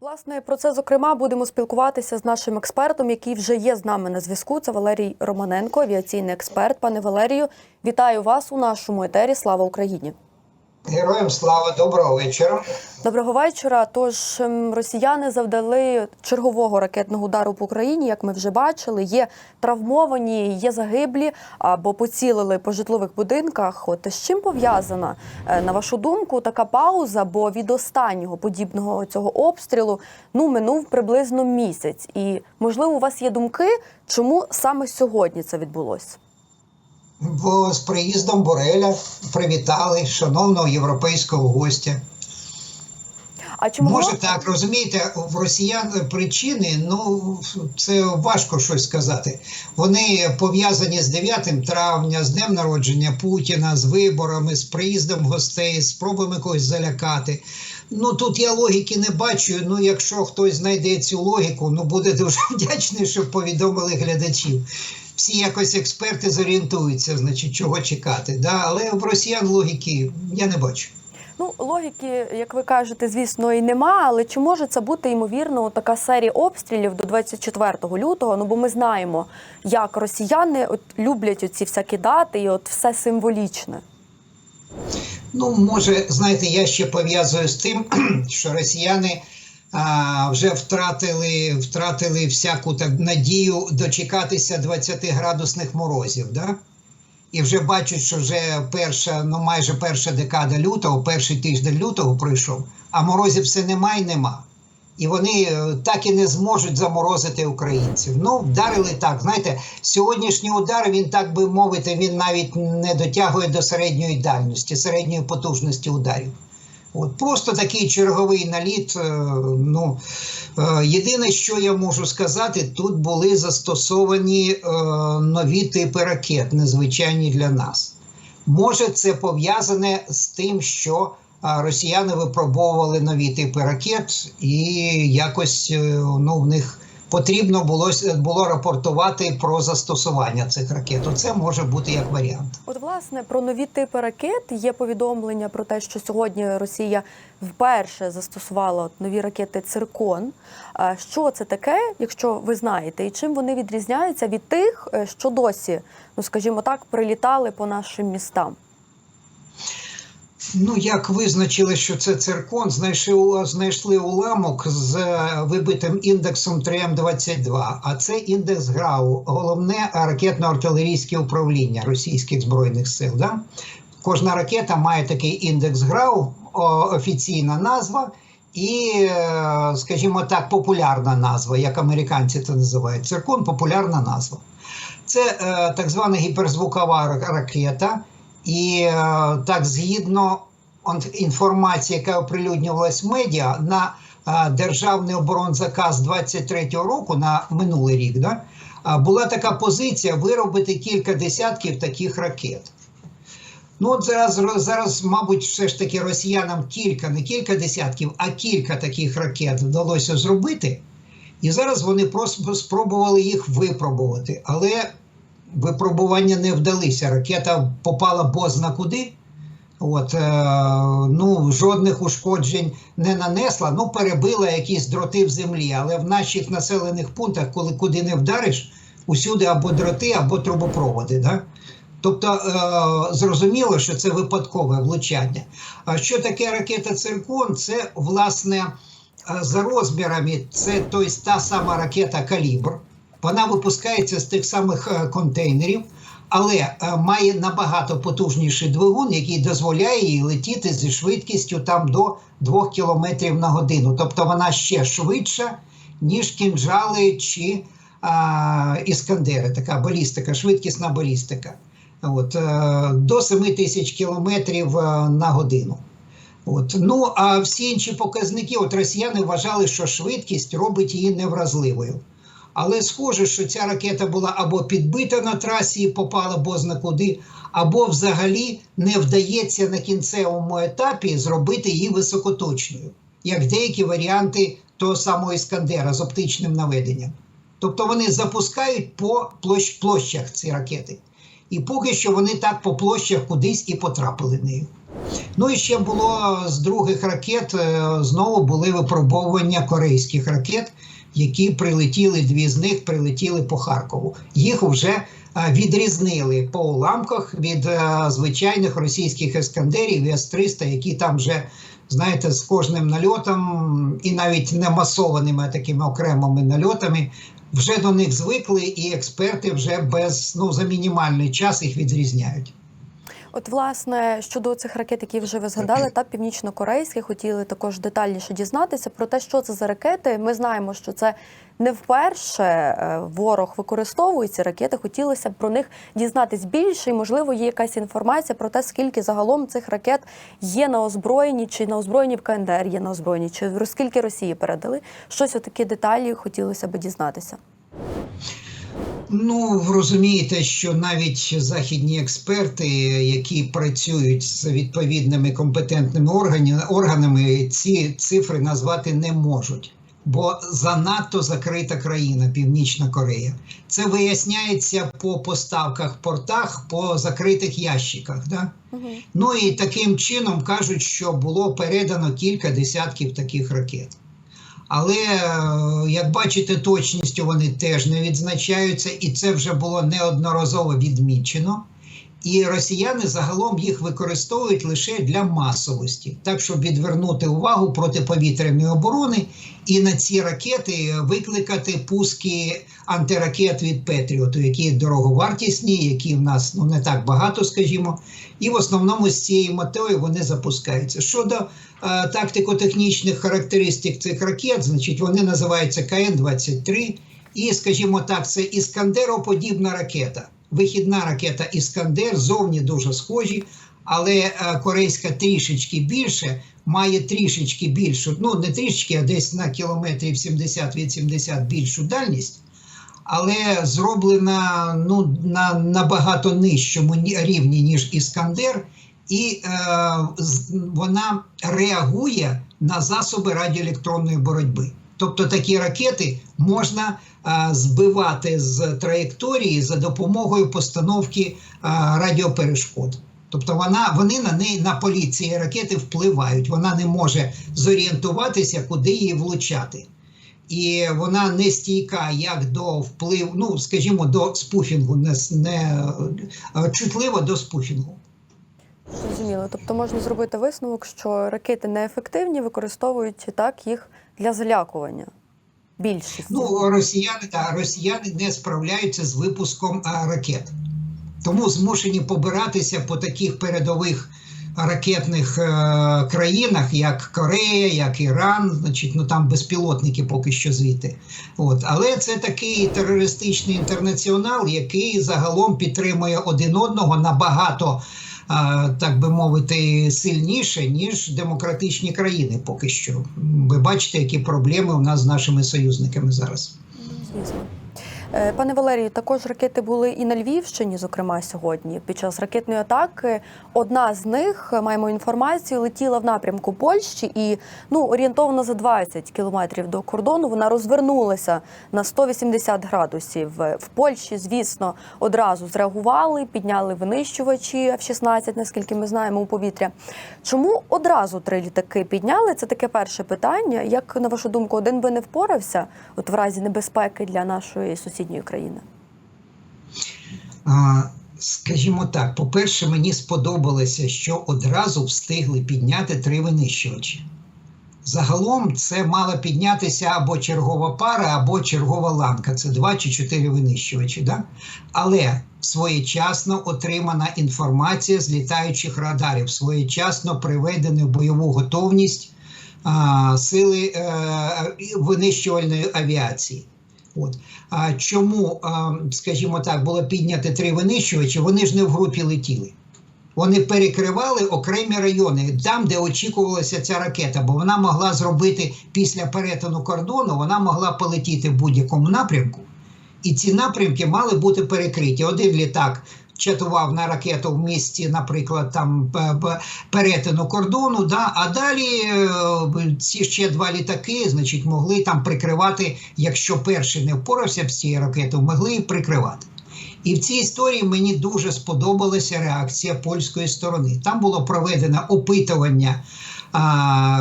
Власне, про це зокрема будемо спілкуватися з нашим експертом, який вже є з нами на зв'язку. Це Валерій Романенко, авіаційний експерт. Пане Валерію, вітаю вас у нашому етері. Слава Україні! Героям слава, доброго вечора. Доброго вечора. Тож ем, росіяни завдали чергового ракетного удару по Україні, як ми вже бачили. Є травмовані, є загиблі або поцілили по житлових будинках. От з чим пов'язана е, на вашу думку така пауза? Бо від останнього подібного цього обстрілу ну минув приблизно місяць. І можливо, у вас є думки, чому саме сьогодні це відбулося? З приїздом Бореля привітали шановного європейського гостя. А чому Може так, розумієте, в росіян причини, ну це важко щось сказати. Вони пов'язані з 9 травня, з днем народження Путіна, з виборами, з приїздом гостей, з спробами когось залякати. Ну тут я логіки не бачу. Ну, якщо хтось знайде цю логіку, ну буде дуже вдячний, щоб повідомили глядачів. Всі якось експерти зорієнтуються, значить, чого чекати. Да? Але в росіян логіки я не бачу. Ну, логіки, як ви кажете, звісно, і нема, але чи може це бути ймовірно така серія обстрілів до 24 лютого? Ну бо ми знаємо, як росіяни от люблять оці всякі дати, і от все символічне. Ну, може, знаєте, я ще пов'язую з тим, що росіяни а, вже втратили, втратили всяку так надію дочекатися 20-градусних морозів. Да? І вже бачать, що вже перша, ну майже перша декада лютого, перший тиждень лютого пройшов, а морозів все нема і нема. І вони е, так і не зможуть заморозити українців. Ну, вдарили так. Знаєте, сьогоднішній удар, він так би мовити, він навіть не дотягує до середньої дальності, середньої потужності ударів. От просто такий черговий наліт. е, Ну е, єдине, що я можу сказати, тут були застосовані е, нові типи ракет, незвичайні для нас. Може, це пов'язане з тим, що росіяни випробовували нові типи ракет, і якось ну, в них потрібно було, було рапортувати про застосування цих ракет. Оце може бути як варіант. От, власне, про нові типи ракет є повідомлення про те, що сьогодні Росія вперше застосувала нові ракети Циркон. Що це таке, якщо ви знаєте, і чим вони відрізняються від тих, е, що досі, ну скажімо так, прилітали по нашим містам? Ну, як визначили, що це циркон, знайшли, знайшли уламок з вибитим індексом 3М22, а це індекс ГРАУ, головне ракетно-артилерійське управління російських збройних сил. Да? Кожна ракета має такий індекс ГРАУ, офіційна назва. І, е, скажімо так, популярна назва, як американці це називають. Циркон популярна назва. Це е, так звана гіперзвукова ракета, і е, так, згідно інформації, яка оприлюднювалась в медіа, на е, державний оборонзаказ 23-го року, на минулий рік, да, е, була така позиція виробити кілька десятків таких ракет. Ну, от зараз, зараз, мабуть, все ж таки росіянам кілька, не кілька десятків, а кілька таких ракет вдалося зробити. І зараз вони просто спробували їх випробувати. Але випробування не вдалися. Ракета попала бозна куди. От, е, ну, Жодних ушкоджень не нанесла, ну, перебила якісь дроти в землі. Але в наших населених пунктах, коли куди не вдариш, усюди або дроти, або трубопроводи. Да? Тобто е, зрозуміло, що це випадкове влучання. А що таке ракета Циркон? Це, власне, е, за розмірами, це той, та сама ракета Калібр. Вона випускається з тих самих е, контейнерів, але е, має набагато потужніший двигун, який дозволяє їй летіти зі швидкістю там до 2 км на годину. Тобто вона ще швидша, ніж кінжали чи а, іскандери. Така балістика, швидкісна балістика. От, е, до 7 тисяч кілометрів на годину. От. Ну, а всі інші показники, от росіяни вважали, що швидкість робить її невразливою. Але схоже, що ця ракета була або підбита на трасі і попала бозна куди, або взагалі не вдається на кінцевому етапі зробити її високоточною, як деякі варіанти того самого Іскандера з оптичним наведенням. Тобто вони запускають по площ, площах ці ракети. І поки що вони так по площах кудись і потрапили нею. Ну і ще було з других ракет е, знову були випробовування корейських ракет, які прилетіли. Дві з них прилетіли по Харкову. Їх вже е, відрізнили по уламках від е, звичайних російських ескандерів С-300, які там вже. Знаєте, з кожним нальотом, і навіть не масованими, такими окремими нальотами, вже до них звикли, і експерти вже без ну за мінімальний час їх відрізняють. От, власне, щодо цих ракет, які вже ви згадали, та північно-корейські, хотіли також детальніше дізнатися про те, що це за ракети. Ми знаємо, що це не вперше е, ворог використовує ці ракети. Хотілося б про них дізнатись більше, і можливо є якась інформація про те, скільки загалом цих ракет є на озброєнні, чи на озброєнні в КНДР є на озброєнні, чи скільки Росії передали. Щось отакі деталі хотілося б дізнатися. Ну, ви розумієте, що навіть західні експерти, які працюють з відповідними компетентними органами, ці цифри назвати не можуть. Бо занадто закрита країна Північна Корея. Це виясняється по поставках портах, по закритих ящиках. Да? Угу. Ну і таким чином кажуть, що було передано кілька десятків таких ракет. Але, е, як бачите, точністю вони теж не відзначаються, і це вже було неодноразово відмічено. І росіяни загалом їх використовують лише для масовості, так щоб відвернути увагу протиповітряної оборони і на ці ракети викликати пуски антиракет від Петріоту, які дороговартісні, які в нас ну не так багато, скажімо, і в основному з цією метою вони запускаються. Щодо е, тактико-технічних характеристик цих ракет, значить вони називаються КН-23, і, скажімо так, це іскандероподібна ракета. Вихідна ракета Іскандер зовні дуже схожі, але е, корейська трішечки більше, має трішечки більшу, ну не трішечки, а десь на кілометрів 70-80 більшу дальність, але зроблена ну, на набагато нижчому рівні, ніж Іскандер, і е, вона реагує на засоби радіоелектронної боротьби. Тобто такі ракети можна е, збивати з траєкторії за допомогою постановки е, радіоперешкод. Тобто вона, вони на неї на поліції ракети впливають. Вона не може зорієнтуватися, куди її влучати. І вона не стійка як до впливу, ну скажімо, до спуфінгу, не, не е, чутлива до спуфінгу. Зрозуміло. Тобто можна зробити висновок, що ракети неефективні, використовують так їх для залякування. Більшість. Ну, росіяни та росіяни не справляються з випуском ракет, тому змушені побиратися по таких передових ракетних е, країнах, як Корея, як Іран. Значить, ну там безпілотники поки що звідти. От, але це такий терористичний інтернаціонал, який загалом підтримує один одного набагато. Так би мовити, сильніше, ніж демократичні країни поки що. Ви бачите, які проблеми у нас з нашими союзниками зараз. Звісно. Е, Пане Валерію, також ракети були і на Львівщині, зокрема сьогодні. Під час ракетної атаки одна з них маємо інформацію, летіла в напрямку Польщі, і ну орієнтовно за 20 кілометрів до кордону вона розвернулася на 180 градусів. В Польщі, звісно, одразу зреагували, підняли винищувачі F-16, наскільки ми знаємо у повітря. Чому одразу три літаки підняли? Це таке перше питання. Як на вашу думку, один би не впорався, от в разі небезпеки для нашої сусідньої країни? А, Скажімо так, по-перше, мені сподобалося, що одразу встигли підняти три винищувачі. Загалом це мала піднятися або чергова пара, або чергова ланка. Це два чи чотири винищувачі. Да? Але своєчасно отримана інформація з літаючих радарів, своєчасно приведена в бойову готовність а, сили е, винищувальної авіації. От. А чому, скажімо так, було підняти три винищувачі? Вони ж не в групі летіли. Вони перекривали окремі райони, там, де очікувалася ця ракета, бо вона могла зробити після перетину кордону, вона могла полетіти в будь-якому напрямку. І ці напрямки мали бути перекриті. Один літак чатував на ракету в місті, наприклад, там п- перетину кордону, да, а далі е, ці ще два літаки, значить, могли там прикривати, якщо перший не впорався з цією ракетою, могли прикривати. І в цій історії мені дуже сподобалася реакція польської сторони. Там було проведено опитування а,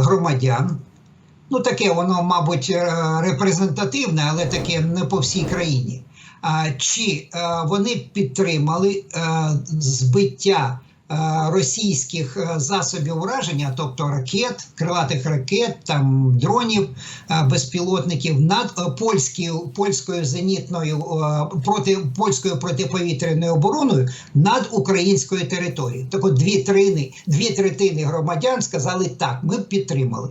громадян. Ну, таке воно, мабуть, е, репрезентативне, але таке не по всій країні. Чи е, вони підтримали е, збиття е, російських засобів ураження, тобто ракет, крилатих ракет, там дронів, безпілотників над польською, польською зенітною проти польською протиповітряною обороною над українською територією. Так от дві третини, дві третини громадян сказали так, ми підтримали.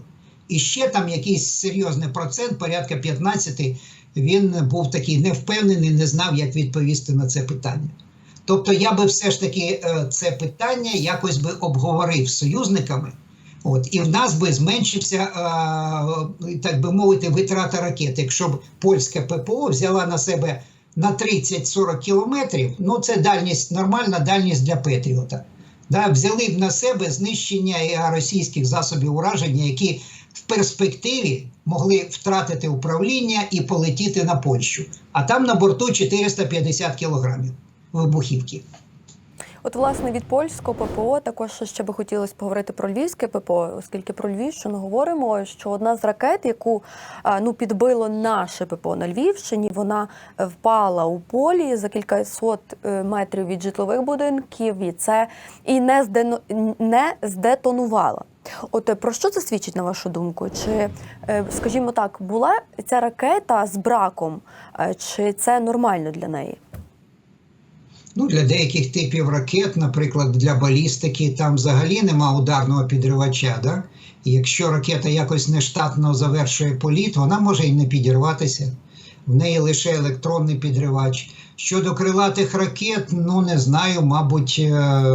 І ще там якийсь серйозний процент, порядка 15, він був такий невпевнений, не знав, як відповісти на це питання. Тобто я би все ж таки е, це питання якось би обговорив з союзниками, от, і в нас би зменшився, е, так би мовити, витрата ракет. Якщо б польська ППО взяла на себе на 30-40 кілометрів, ну це дальність, нормальна дальність для Петріота. Да, взяли б на себе знищення е, російських засобів ураження, які перспективі могли втратити управління і полетіти на Польщу. А там на борту 450 кілограмів вибухівки. От, власне, від польського ППО також ще би хотілося поговорити про львівське ППО, оскільки про Львівщину говоримо, що одна з ракет, яку ну підбило наше ППО на Львівщині, вона впала у полі за кількасот е, метрів від житлових будинків, і це і не здено не здетонувала. От про що це свідчить на вашу думку? Чи, е, скажімо так, була ця ракета з браком, е, чи це нормально для неї? Ну, для деяких типів ракет, наприклад, для балістики, там взагалі нема ударного підривача. Да? І якщо ракета якось нештатно завершує політ, вона може і не підірватися. В неї лише електронний підривач. Щодо крилатих ракет, ну не знаю, мабуть, е,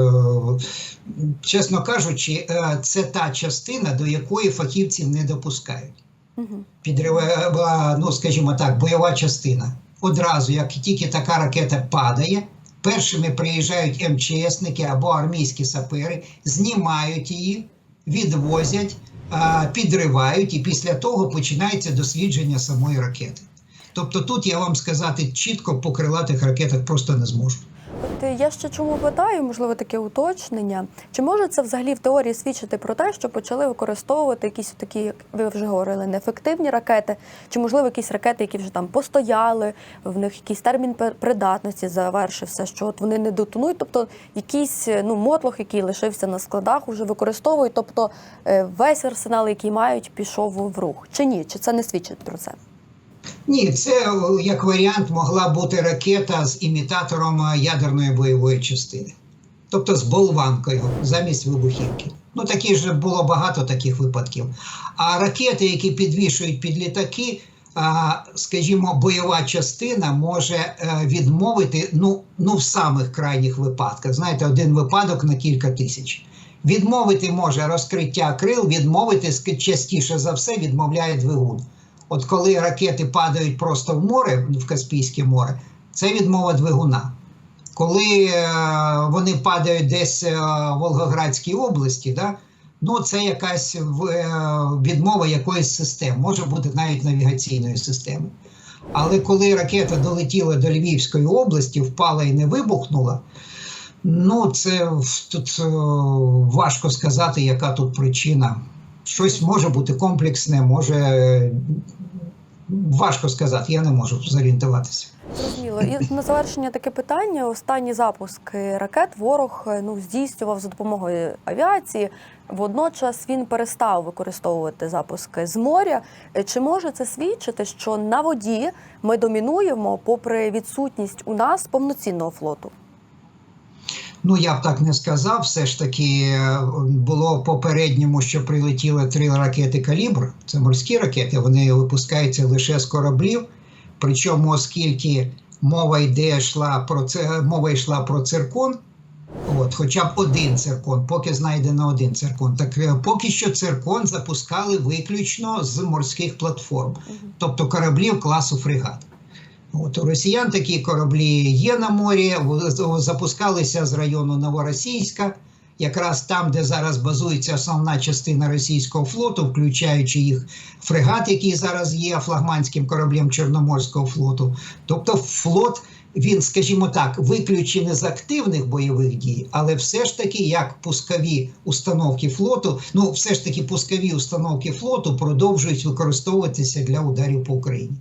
чесно кажучи, е, це та частина, до якої фахівців не допускають. Підрива, ну скажімо так, бойова частина. Одразу, як тільки така ракета падає, першими приїжджають МЧСники або армійські сапери, знімають її, відвозять, підривають, і після того починається дослідження самої ракети. Тобто тут я вам сказати чітко по крилатих ракетах просто не зможу. Я ще чому питаю, можливо, таке уточнення. Чи може це взагалі в теорії свідчити про те, що почали використовувати якісь такі, як ви вже говорили, неефективні ракети, чи можливо якісь ракети, які вже там постояли, в них якийсь термін придатності завершився, що от вони не детонують, тобто якийсь ну мотлох, який лишився на складах, вже використовують, тобто е, весь арсенал, який мають, пішов в рух. Чи ні? Чи це не свідчить про це? Ні, це як варіант могла бути ракета з імітатором е, ядерної бойової частини, тобто з болванкою замість вибухівки. Ну такі ж було багато таких випадків. А ракети, які підвішують під літаки, скажімо, бойова частина може е, відмовити ну, ну в самих крайніх випадках. Знаєте, один випадок на кілька тисяч. Відмовити може розкриття крил, відмовити частіше за все відмовляє двигун. От коли ракети падають просто в море, в Каспійське море, це відмова двигуна. Коли е, вони падають десь е, в Волгоградській області, да, ну це якась е, відмова якоїсь системи, може бути навіть навігаційної системи. Але коли ракета долетіла до Львівської області, впала і не вибухнула, ну це тут важко сказати, яка тут причина. Щось може бути комплексне, може важко сказати, я не можу зорієнтуватися. Зрозуміло. І на завершення таке питання. Останні запуски ракет ворог е, ну здійснював за допомогою авіації. Водночас він перестав використовувати запуски з моря. Е, Чи може це свідчити, що на воді ми домінуємо, попри відсутність у нас повноцінного флоту? Ну, я б так не сказав. Все ж таки е, було попередньому, що прилетіли три ракети калібр. Це морські ракети, вони випускаються лише з кораблів. Причому, оскільки мова йде йшла про це, мова йшла про циркон. От, хоча б один циркон, поки знайдено один циркон. Так е, поки що циркон запускали виключно з морських платформ, тобто кораблів класу фрегат. От у росіян такі кораблі є на морі, запускалися з району Новоросійська, якраз там, де зараз базується основна частина російського флоту, включаючи їх фрегат, який зараз є флагманським кораблем Чорноморського флоту. Тобто, флот. Він, скажімо так, виключений з активних бойових дій, але все ж таки, як пускові установки флоту, ну все ж таки пускові установки флоту продовжують використовуватися для ударів по Україні.